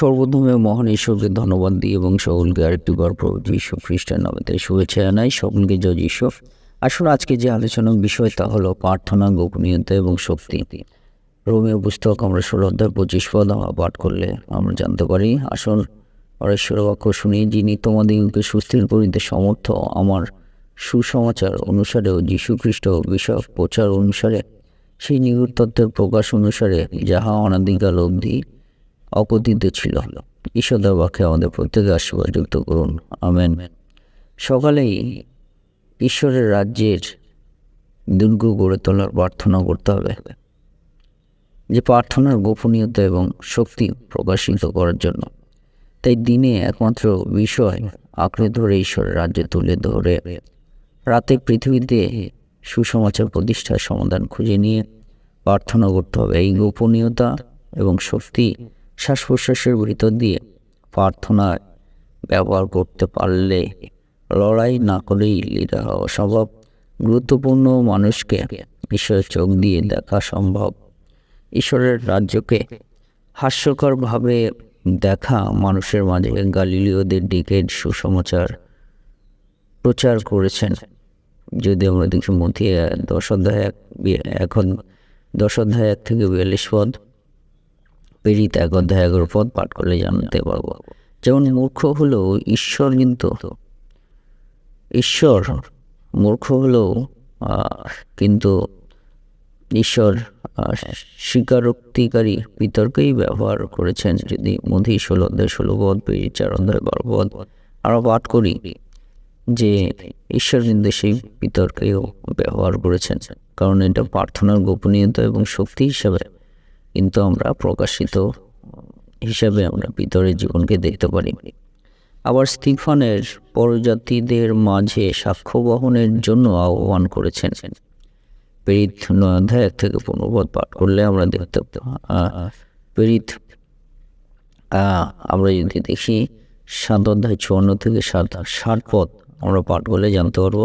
সর্বপ্রথমে মহান ঈশ্বরকে ধন্যবাদ দিই এবং সকলকে আরেকটি প্রভু যীশু খ্রিস্টান নামে শুভেচ্ছা জানাই। সকলকে জয় যীশু। আসুন আজকে যে আলোচনার বিষয় তা হলো প্রার্থনা, গোপনীয়তা এবং শক্তি। রোমিও পুস্তক আমরা ষোলো অধ্যায় পঁচিশ পদ আমরা পাঠ করলে আমরা জানতে পারি, আসুন পরেশ্বর বাক্য শুনি, যিনি তোমাদিগকে সুস্থির করিতে সমর্থ, আমার সুসমাচার অনুসারে ও যীশু খ্রিস্ট বিষয় প্রচার অনুসারে সেই নিগুড় তত্ত্বের প্রকাশ অনুসারে যাহা অনাদিকাল অবধি অপতিত ছিল। ঈশ্বরের বাক্যে আমাদের প্রত্যেকে আশীর্বাদ যুক্ত করুন। আমেন। সকালেই ঈশ্বরের রাজ্যের দুর্গ গড়ে তোলার প্রার্থনা করতে হবে। যে প্রার্থনার গোপনীয়তা এবং শক্তি প্রকাশিত করার জন্য। তাই দিনে একমাত্র বিষয় আঁকড়ে ধরে ঈশ্বরের রাজ্যে তুলে ধরে। রাতে পৃথিবীতে সুসমাচার প্রতিষ্ঠার সমাধান খুঁজে নিয়ে প্রার্থনা করতে হবে। এই গোপনীয়তা এবং শক্তি শ্বাস প্রশ্বাসের ভিতর দিয়ে প্রার্থনায় ব্যবহার করতে পারলে লড়াই না করেই লিডার হওয়া সম্ভব। গুরুত্বপূর্ণ মানুষকে ঈশ্বরের চোখ দিয়ে দেখা সম্ভব। ঈশ্বরের রাজ্যকে হাস্যকরভাবে দেখা মানুষের মাঝে গালিলীয়দের দিকে সুসমাচার প্রচার করেছেন। যদি আমরা দেখি মধ্যে দশ অধ্যায় এক, এখন দশ অধ্যায় এক থেকে বিয়াল্লিশ পদ প্রেরিত এক অধ্যায় এগারো পদ পাঠ করলে জানতে পারব। যেমন মূর্খ হলেও ঈশ্বর কিন্তু, ঈশ্বর মূর্খ হলেও কিন্তু ঈশ্বর স্বীকারোক্তিকারী বিতর্কেই ব্যবহার করেছেন যদি মধ্যে ষোলো অধ্যায় ষোলো পদ চার অধ্যায় বারো পদ আরও পাঠ করি যে ঈশ্বর কিন্তু সেই বিতর্কেও ব্যবহার করেছেন। কারণ এটা প্রার্থনার গোপনীয়তা এবং শক্তি হিসাবে কিন্তু আমরা প্রকাশিত হিসাবে আমরা ভিতরের জীবনকে দেখতে পারি। আবার স্টিফানের পরজাতিদের মাঝে সাক্ষ্য বহনের জন্য আহ্বান করেছেন। প্রেরিত নয় অধ্যায় এক থেকে পূর্ণপদ পাঠ করলে আমরা দেখতে প্রেরিত আমরা যদি দেখি সাত অধ্যায় চুয়ান্ন থেকে সাত, ষাট পদ আমরা পাঠ করলে জানতে পারব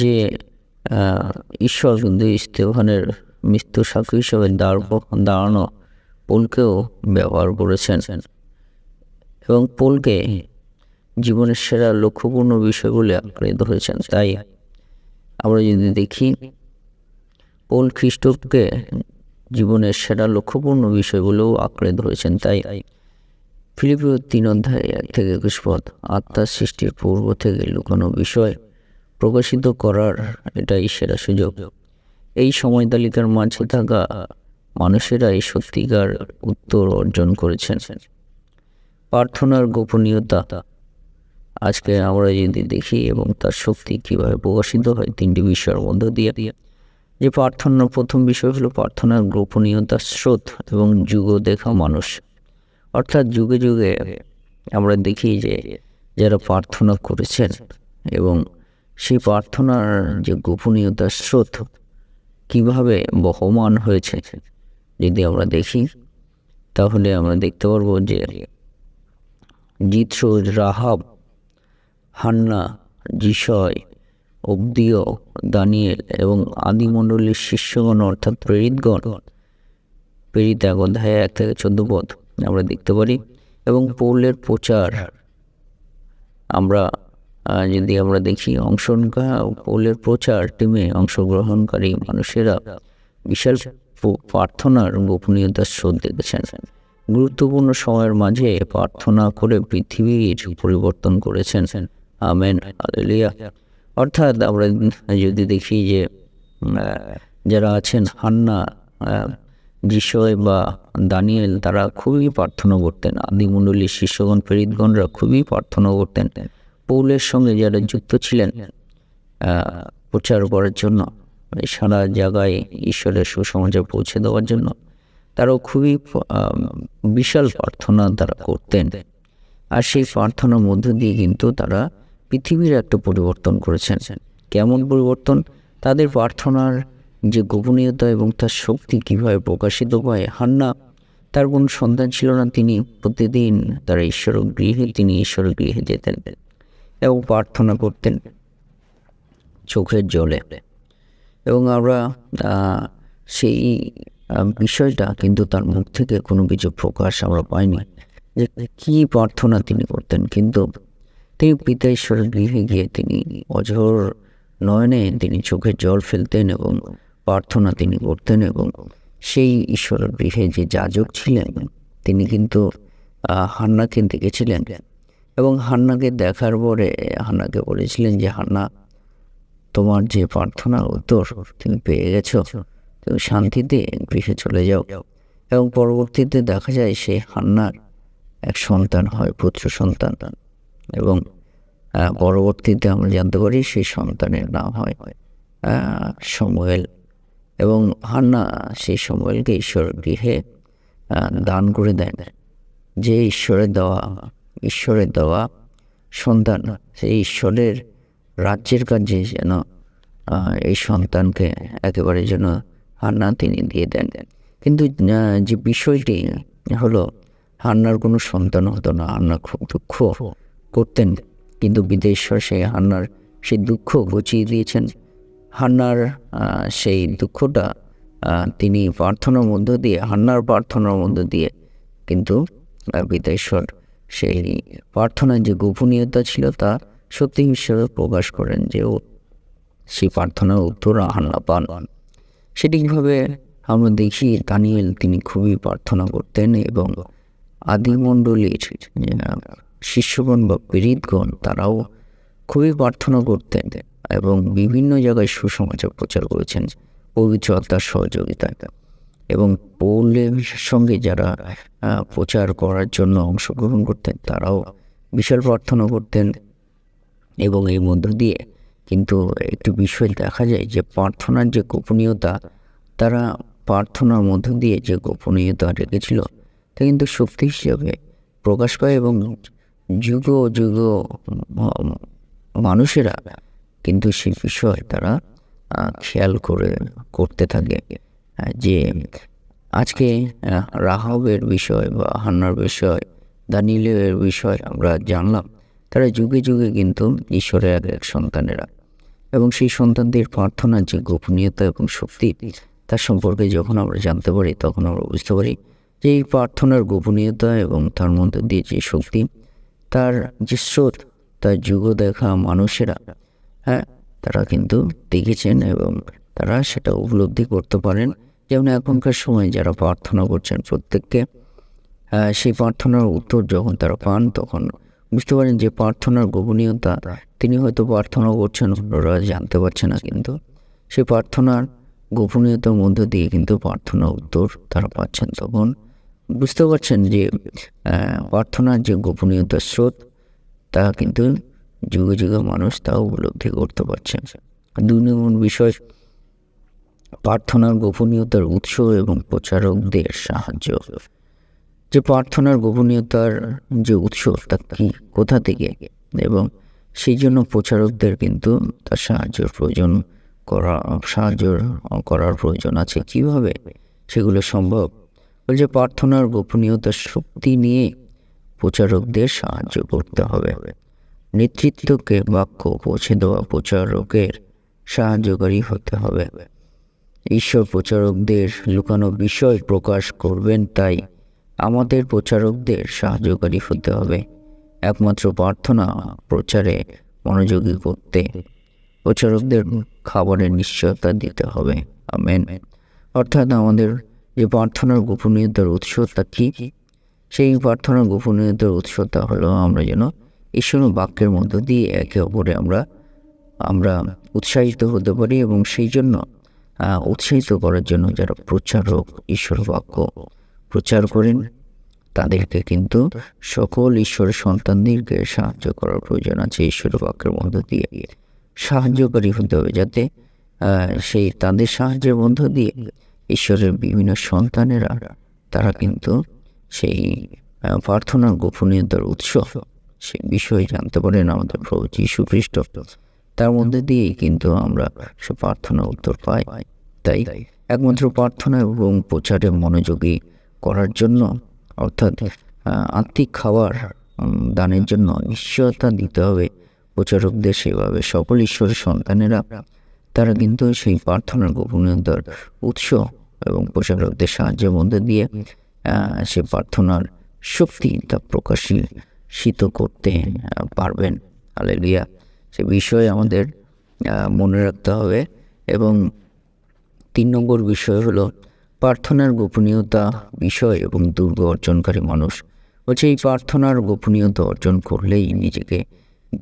যে ঈশ্বর কিন্তু ইস্তেফানের মৃত্যু সাক্ষী হিসাবে দাঁড় দাঁড়ানো পোলকেও ব্যবহার করেছেন। এবং পোলকে জীবনের সেরা লক্ষ্যপূর্ণ বিষয় বলে আঁকড়ে ধরেছেন। তাই আমরা যদি দেখি, পোল খ্রিস্টকে জীবনের সেরা লক্ষ্যপূর্ণ বিষয় বলেও আঁকড়ে ধরেছেন। তাই ফিলিপিও তিন অধ্যায় এক থেকে একুশ পদ আত্মার সৃষ্টির পূর্ব থেকে লুকানো বিষয় প্রকাশিত করার এটাই সেরা সুযোগ। এই সময় তালিকার মাঝে থাকা মানুষেরা এই সত্যিকার উত্তর অর্জন করেছেন। প্রার্থনার গোপনীয়তা। আজকে আমরা যদি দেখি এবং তার শক্তি কীভাবে প্রকাশিত হয়, তিনটি বিষয়ের মধ্য দিয়ে। যে প্রার্থনার প্রথম বিষয় হলো প্রার্থনার গোপনীয়তার স্রোত এবং যুগ দেখা মানুষ। অর্থাৎ যুগে যুগে আমরা দেখি যে যারা প্রার্থনা করেছেন এবং সেই প্রার্থনার যে গোপনীয়তার স্রোত কীভাবে বহমান হয়েছে? যদি আমরা দেখি, তাহলে আমরা দেখতে পারব যে জিৎসোজ রাহাব, হান্না জিসয় অব্দিয় দানিয়েল এবং আদিমণ্ডলীর শিষ্যগণ অর্থাৎ প্রেরিতগণ, প্রেরিত এক অধ্যায় এক থেকে চোদ্দ পদ আমরা দেখতে পারি এবং পৌলের প্রচার আমরা যদি আমরা দেখি অংশগ্রহণ পৌলের প্রচার টিমে অংশগ্রহণকারী মানুষেরা বিশাল প্রার্থনার গোপনীয়তার স্রোত দেখেছেন। গুরুত্বপূর্ণ সময়ের মাঝে প্রার্থনা করে পৃথিবীর পরিবর্তন করেছেন। আমেন আলেলিয়া অর্থাৎ আমরা যদি দেখি যে যারা আছেন হান্না বিষয় বা দানিয়েল, তারা খুবই প্রার্থনা করতেন। আদিমণ্ডলীর শিষ্যগণ, প্রেরিতগণরা খুবই প্রার্থনা করতেন। পৌলের সঙ্গে যারা যুক্ত ছিলেন প্রচার করার জন্য সারা জায়গায় ঈশ্বরের সুসমাজে পৌঁছে দেওয়ার জন্য, তারাও খুবই বিশাল প্রার্থনা তারা করতেন। আর সেই প্রার্থনার মধ্য দিয়ে কিন্তু তারা পৃথিবীর একটা পরিবর্তন করেছেন। কেমন পরিবর্তন? তাদের প্রার্থনার যে গোপনীয়তা এবং তার শক্তি কীভাবে প্রকাশিত হয়, হান্না, তার কোনো সন্তান ছিল না। তিনি প্রতিদিন তারা ঈশ্বর গৃহে, তিনি ঈশ্বর গৃহে যেতেন। এবং প্রার্থনা করতেন চোখের জলে। এবং আমরা সেই বিষয়টা কিন্তু তার মুখ থেকে কোনো কিছু প্রকাশ আমরা পাইনি যে কী প্রার্থনা তিনি করতেন। কিন্তু তিনি পিতা ঈশ্বরের গৃহে গিয়ে তিনি অঝোর নয়নে তিনি চোখে জল ফেলতেন এবং প্রার্থনা তিনি করতেন এবং সেই ঈশ্বরের গৃহে যে যাজক ছিলেন, তিনি কিন্তু হান্নাকে দেখেছিলেন। এবং হান্নাকে দেখার পরে হান্নাকে বলেছিলেন যে, হান্না, তোমার যে প্রার্থনার উত্তর তুমি পেয়ে গেছো। তুমি শান্তিতে গৃহে চলে যাও। এবং পরবর্তীতে দেখা যায় সে হান্নার এক সন্তান হয়, পুত্র সন্তান। এবং পরবর্তীতে আমরা জানতে পারি সেই সন্তানের নাম হয় সমুয়েল। এবং হান্না সেই সময়েলকে ঈশ্বরের গৃহে দান করে দেন। যে ঈশ্বরের দেওয়া ঈশ্বরের দেওয়া সন্তান, সেই ঈশ্বরের রাজ্যের কাজে যেন এই সন্তানকে একেবারে যেন হান্না তিনি দিয়ে দেন। কিন্তু যে বিষয়টি হলো, হান্নার কোনো সন্তান হতো না, হান্না খুব দুঃখ করতেন। কিন্তু বিদেশ্বর সেই হান্নার সেই দুঃখ ঘুচিয়ে দিয়েছেন। হান্নার সেই দুঃখটা তিনি প্রার্থনার মধ্য দিয়ে, হান্নার প্রার্থনার মধ্য দিয়ে কিন্তু বিদেশ্বর সেই প্রার্থনার যে গোপনীয়তা ছিল তা সত্যি হিসেবে প্রকাশ করেন যে ও সেই প্রার্থনার উত্তর হান্না পান। সেটি কীভাবে আমরা দেখি, দানিয়েল তিনি খুবই প্রার্থনা করতেন এবং আদিমণ্ডলীর শিষ্যগণ বা পীড়িতগণ তারাও খুবই প্রার্থনা করতেন এবং বিভিন্ন জায়গায় সুসমাচার প্রচার করেছেন পবিত্র আত্মার সহযোগিতায়। এবং পৌলের সঙ্গে যারা প্রচার করার জন্য অংশগ্রহণ করতেন। তারাও বিশাল প্রার্থনা করতেন এবং এই মধ্য দিয়ে কিন্তু একটি বিষয় দেখা যায় যে প্রার্থনার যে গোপনীয়তা, তারা প্রার্থনার মধ্য দিয়ে যে গোপনীয়তা রেখেছিল, তা কিন্তু শক্তি হিসেবে প্রকাশ পায় এবং যুগ যুগ মানুষেরা কিন্তু সেই বিষয় তারা খেয়াল করে, করতে থাকে, যে আজকে রাহাবের বিষয় বা হান্নার বিষয়, দানিলের বিষয় আমরা জানলাম। তারা যুগে যুগে কিন্তু ঈশ্বরের এক এক সন্তানেরা। এবং সেই সন্তানদের প্রার্থনার যে গোপনীয়তা এবং শক্তি, তার সম্পর্কে যখন আমরা জানতে পারি, তখন আমরা বুঝতে পারি যে এই প্রার্থনার গোপনীয়তা এবং তার মধ্যে দিয়ে যে শক্তি, তার যে স্রোত, তার যুগ দেখা মানুষেরা হ্যাঁ তারা কিন্তু দেখেছেন এবং তারা সেটা উপলব্ধি করতে পারেন। যেমন এখনকার সময় যারা প্রার্থনা করছেন প্রত্যেককে সেই প্রার্থনার উত্তর যখন তারা পান তখন বুঝতে পারেন যে প্রার্থনার গোপনীয়তা, তিনি হয়তো প্রার্থনা করছেন, অন্যরা জানতে পারছে না কিন্তু সেই প্রার্থনার গোপনীয়তার মধ্য দিয়ে কিন্তু প্রার্থনার উত্তর তারা পাচ্ছেন তখন বুঝতে পারছেন যে প্রার্থনার যে গোপনীয়তার স্রোত, তা কিন্তু যুগে যুগে মানুষ তা উপলব্ধি করতে পারছে। দুই নম্বর বিষয় প্রার্থনার গোপনীয়তার উৎস এবং প্রচারকদের সাহায্য। যে প্রার্থনার গোপনীয়তার যে উৎস তা কি, কোথা থেকে, এবং সেই জন্য প্রচারকদের কিন্তু তার সাহায্যের প্রয়োজন করা, সাহায্য করার প্রয়োজন আছে। কীভাবে সেগুলো সম্ভব? বলছে প্রার্থনার গোপনীয়তার শক্তি নিয়ে প্রচারকদের সাহায্য করতে হবে। নেতৃত্বকে বাক্য পৌঁছে দেওয়া প্রচারকের সাহায্যকারী হতে হবে। ঈশ্বর প্রচারকদের লুকানো বিষয় প্রকাশ করবেন তাই আমাদের প্রচারকদের সাহায্যকারী হতে হবে। একমাত্র প্রার্থনা প্রচারে মনোযোগী করতে প্রচারকদের খাবারের নিশ্চয়তা দিতে হবে। আমেন। অর্থাৎ আমাদের যে প্রার্থনার গোপনীয়তার উৎস তা কি? সেই প্রার্থনার গোপনীয়তার উৎসটা হলো আমরা যেন ঈশ্বর বাক্যের মধ্য দিয়ে একে অপরে আমরা আমরা উৎসাহিত হতে পারি এবং সেই জন্য উৎসাহিত করার জন্য যারা প্রচারক ঈশ্বর বাক্য প্রচার করেন, তাদেরকে কিন্তু সকল ঈশ্বরের সন্তানদেরকে সাহায্য করার প্রয়োজন আছে ঈশ্বর বাক্যের মধ্য দিয়ে। সাহায্যকারী হতে হবে যাতে সেই তাদের সাহায্যের মধ্য দিয়ে ঈশ্বরের বিভিন্ন সন্তানেরা, তারা কিন্তু সেই প্রার্থনা গোপনীয়তার উৎস সেই বিষয়ে জানতে পারেন আমাদের প্রভু যীশু খ্রিস্ট। তার মধ্যে দিয়েই কিন্তু আমরা সে প্রার্থনা উত্তর পাই। তাই একমাত্র প্রার্থনা এবং প্রচারে মনোযোগী করার জন্য, অর্থাৎ আত্মিক খাবার দানের জন্য নিশ্চয়তা দিতে হবে। প্রচারকদের সেভাবে সকল ঈশ্বরের সন্তানেরা, তারা কিন্তু সেই প্রার্থনার গোপনীয়তার উৎস এবং প্রচারকদের সাহায্যের মধ্যে দিয়ে সে প্রার্থনার শক্তি তা প্রকাশিত করতে পারবেন। আলেলিয়া সে বিষয়ে আমাদের মনে রাখতে হবে এবং তিন নম্বর বিষয় হলো, প্রার্থনার গোপনীয়তা বিষয় এবং দুর্গ অর্জনকারী মানুষ। বলছে, এই প্রার্থনার গোপনীয়তা অর্জন করলেই নিজেকে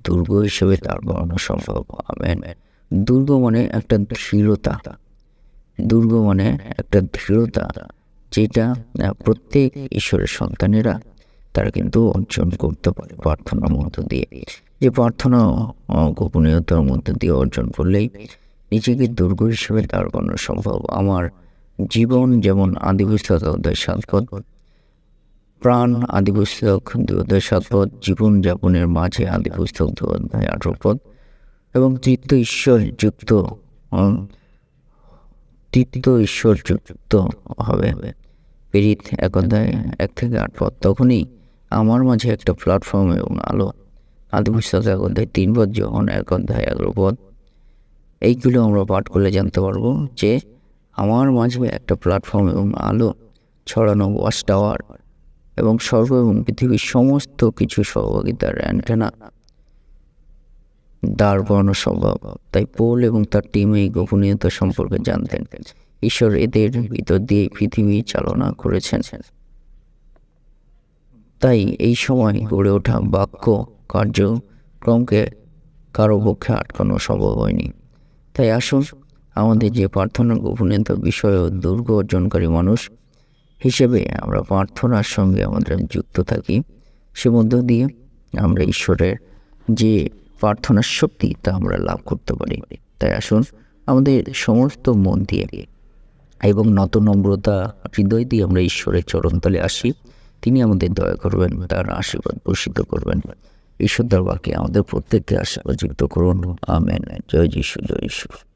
দুর্গ হিসেবে তার করানো সম্ভব দুর্গ মানে একটা দৃঢ়তা। দুর্গ মানে একটা দৃঢ়তা যেটা প্রত্যেক ঈশ্বরের সন্তানেরা তারা কিন্তু অর্জন করতে পারে প্রার্থনার মধ্য দিয়ে। যে প্রার্থনা গোপনীয়তার মধ্য দিয়ে অর্জন করলেই নিজেকে দুর্গ হিসেবে দাঁড় করানো সম্ভব। আমার জীবন যেমন আদিপুস্তক অধ্যায় প্রাণ আদিপুস্তক দু সাত পদ জীবনযাপনের মাঝে আদিপুস্তক দু অধ্যায় এবং তৃতীয় ঈশ্বর যুক্ত তৃতীয় ঈশ্বর যুক্ত হবে। পীড়িত এক অধ্যায় এক থেকে আট পদ তখনই আমার মাঝে একটা প্ল্যাটফর্ম এবং আলো। আদিপুস্তক এক অধ্যায় তিন পদ যখন এক অধ্যায় এগারো পদ এইগুলো আমরা পাঠ করলে জানতে পারব যে আমার মাঝে একটা প্ল্যাটফর্ম এবং আলো ছড়ানো ওয়াচ টাওয়ার এবং সর্ব এবং পৃথিবীর সমস্ত কিছু সহযোগিতার অ্যান্টেনা দাঁড় করানো সম্ভব। তাই পোল এবং তার টিম এই গোপনীয়তা সম্পর্কে জানতেন। ঈশ্বর এদের ভিতর দিয়ে পৃথিবী চালনা করেছেন। তাই এই সময় গড়ে ওঠা বাক্য কার্যক্রমকে কারও পক্ষে আটকানো সম্ভব হয়নি। তাই আসুন। আমাদের যে প্রার্থনার গোপনীয়তা বিষয় ও দুর্গ অর্জনকারী মানুষ হিসেবে আমরা প্রার্থনার সঙ্গে আমাদের যুক্ত থাকি, সে মধ্য দিয়ে আমরা ঈশ্বরের যে প্রার্থনার শক্তি তা আমরা লাভ করতে পারি। তাই আসুন আমাদের সমস্ত মন দিয়ে এবং নত নম্রতা হৃদয় দিয়ে আমরা ঈশ্বরের চরণতলে আসি। তিনি আমাদের দয়া করবেন, তার আশীর্বাদ বর্ষিত করবেন। ঈশ্বর দরবারকে আমাদের প্রত্যেককে আশা যুক্ত করুন। আমেন। জয় যিশু জয় যিশু।